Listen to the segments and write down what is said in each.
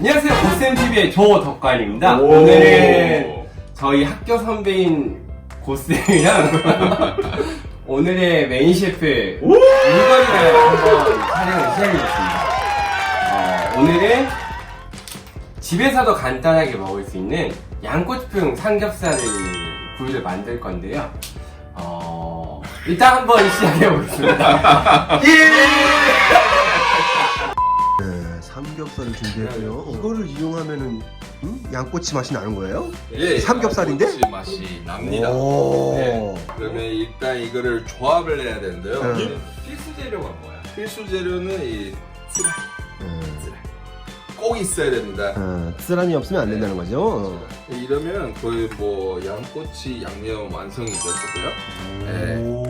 안녕하세요. 고쌤TV의 조덕관입니다. 오. 오늘은 저희 학교 선배인 고쌤이랑 오늘의 메인 셰프 물건이를 한번 촬영을 시작해봤습니다. 어, 오늘은 집에서도 간단하게 먹을 수 있는 양꼬치풍 삼겹살을 구이를 만들 건데요. 어, 일단 한번 시작해보겠습니다. 네, 삼겹살을 준비했고요. 이거를 이용하면은 음? 양꼬치 맛이 나는 거예요? 예, 삼겹살인데? 양꼬치 맛이 납니다. 오. 네. 그러면 일단 이거를 조합을 해야 되는데요. 네. 필수 재료가 뭐야? 필수 재료는 이 쓰라 음, 꼭 있어야 됩니다. 어, 쓰라미 없으면 안 된다는 거죠? 이러면 거의 뭐 양꼬치 양념 완성이 됐거든요. 네. 오.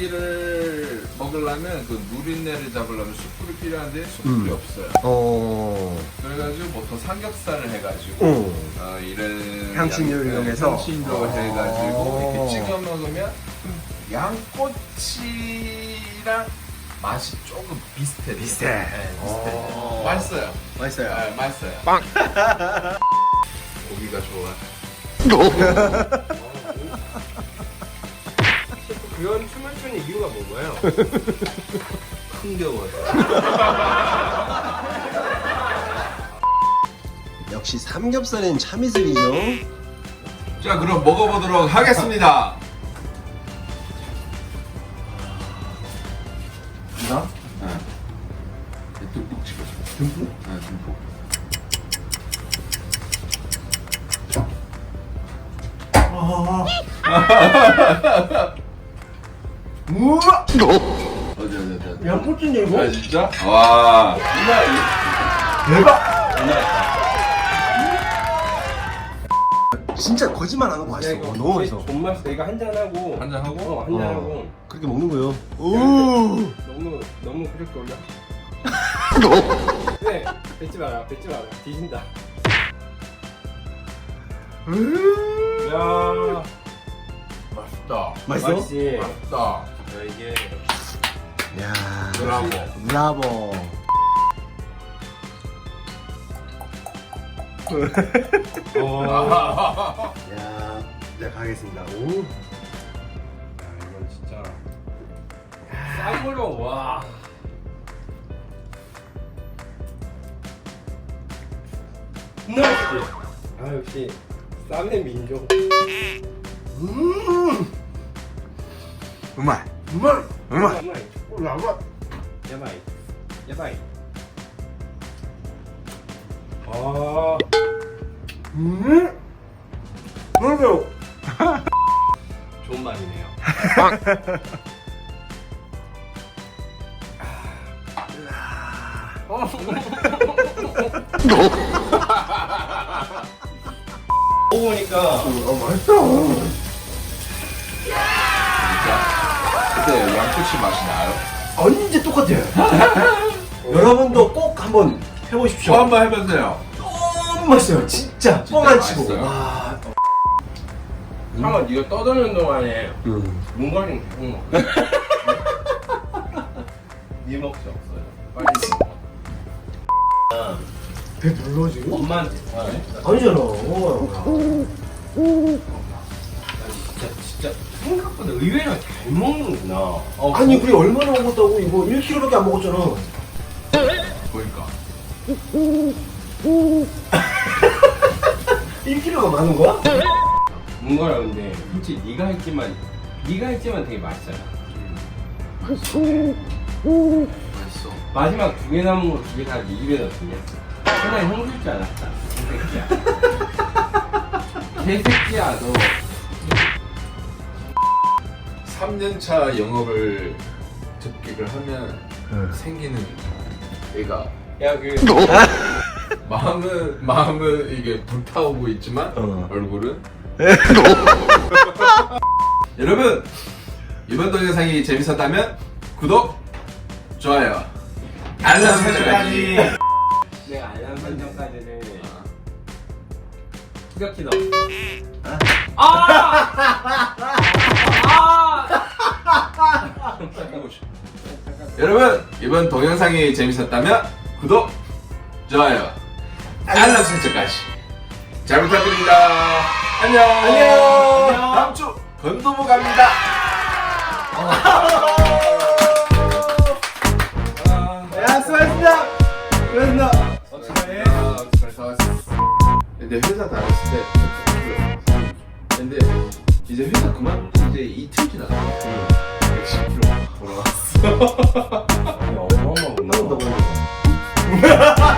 양고기를 먹으려면 그 누린내를 잡으려면 숯불이 필요한데 숯불이 음. 없어요. 어. 그래가지고 보통 삼겹살을 해가지고 어. 어, 이런 향신료를 양- 이용해서? 향신료 어. 해가지고 이렇게 찍어 먹으면 양꼬치랑 맛이 조금 비슷해. 비슷해. 네, 비슷해. 어. 맛있어요. 맛있어요. 네, 맛있어요. 빵. 고기가 좋아. 뭔가요? 흥겨워서. 역시 삼겹살엔 참이슬이죠. 자, 그럼 먹어보도록 하겠습니다. 나? 네. 듬뿍 찍어줘. 듬뿍? 네, 듬뿍. 우와! 어디, 어디, 어디, 어디. 양꼬치인데 아, 진짜? 와. 대박! 진짜 거짓말 안 하고 맛있어. 어, 너무 맛있어. 존 맛있어. 이거 한잔 하고. 한잔 하고? 어, 한잔 어. 하고. 그렇게 먹는 거예요. 오! 너무 너무 그렇게 올려. 네, 뱉지 마라. 뱉지 마라. 뒤진다. 야, 맛있다. 맛있어? 맛있지. 맛있다. 야, 이게 야. 브라보. 브라보. 어. 야, 네 가겠습니다. 오. 야, 이건 진짜 쌍으로 와. 맛있지. 아 역시 쌈의 민족. 음. 음 그래요. 좋은 말이네요. 먹어보니까 어, 맛있다. 근데 양꼬치 맛이 나요? 언제 똑같아요. 여러분도 꼭 한번 해보십시오. 저 한번 해보세요. 너무 맛있어요. 진짜 진짜 뻥안 치고. 맛있어요. 와. 네가 떠드는 동안에 음. 문거리는 계속 먹어. 네 먹지 없어요. 빨리 먹어. 배 눌러 지금? 엄마한테. 아니잖아. 어. 진짜 생각보다 의외로 잘 먹는구나. 어, 아니 우리 얼마나 먹었다고 이거 1kg밖에 안 먹었잖아. 보니까. 1kg가 많은 거야? 문거라 근데 솔직히 네가 했지만 네가 했지만 되게 맛있잖아. 맛있어. 마지막 두 개 남은 거 두 개 다 네 입에 넣었냐? 하나 형줄 줄 알았다. 개새끼야. 개새끼야 너. 3년차 영업을 접객을 하면 응. 생기는 애가 야 그 마음은 마음은 이게 불타오고 있지만 어. 얼굴은 여러분 이번 동영상이 재밌었다면 구독 좋아요 알람 설정까지 내가 알람 설정까지를. 아! 아! 여러분 이번 동영상이 재밌었다면 구독, 좋아요, 알람 설정까지 잘 부탁드립니다. 안녕. 안녕. 다음 주 건도부 갑니다. 야 수고하셨습니다. 수고하셨습니다. 아, 그래서 근데 회사 다녔을 때 근데 이제 회사 그만둔 지 이제 이틀 지났어 110kg 돌아왔어 어마어마하구나. 이제